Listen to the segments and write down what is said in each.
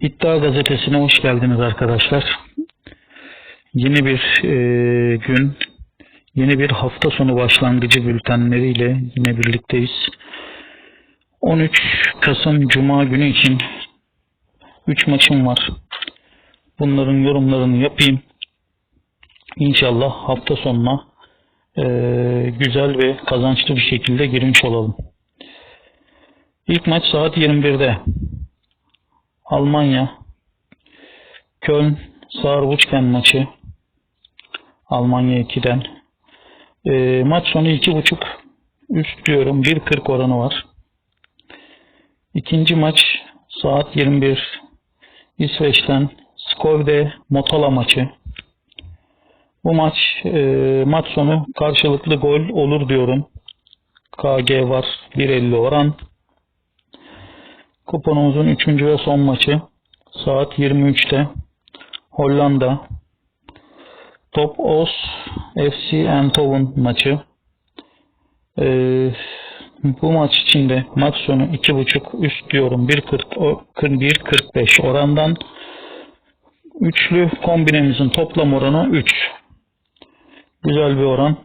İddia Gazetesi'ne hoş geldiniz arkadaşlar. Yeni bir e, gün, yeni bir hafta sonu başlangıcı bültenleriyle yine birlikteyiz. 13 Kasım Cuma günü için 3 maçım var. Bunların yorumlarını yapayım. İnşallah hafta sonuna e, güzel ve kazançlı bir şekilde girmiş olalım. İlk maç saat 21'de. Almanya Köln Saarbrücken maçı Almanya 2'den e, maç sonu 2.5 üst diyorum 1.40 oranı var. İkinci maç saat 21 İsveç'ten Skövde Motala maçı. Bu maç e, maç sonu karşılıklı gol olur diyorum. KG var 1.50 oran. Kuponumuzun 3. ve son maçı saat 23'te Hollanda Top Os FC Eindhoven maçı. Ee, bu maç içinde maç sonu 2.5 üst diyorum 1.40 1.45 orandan üçlü kombinemizin toplam oranı 3. Güzel bir oran.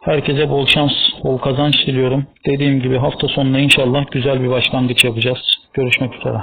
Herkese bol şans, bol kazanç diliyorum. Dediğim gibi hafta sonuna inşallah güzel bir başlangıç yapacağız. Görüşmek üzere.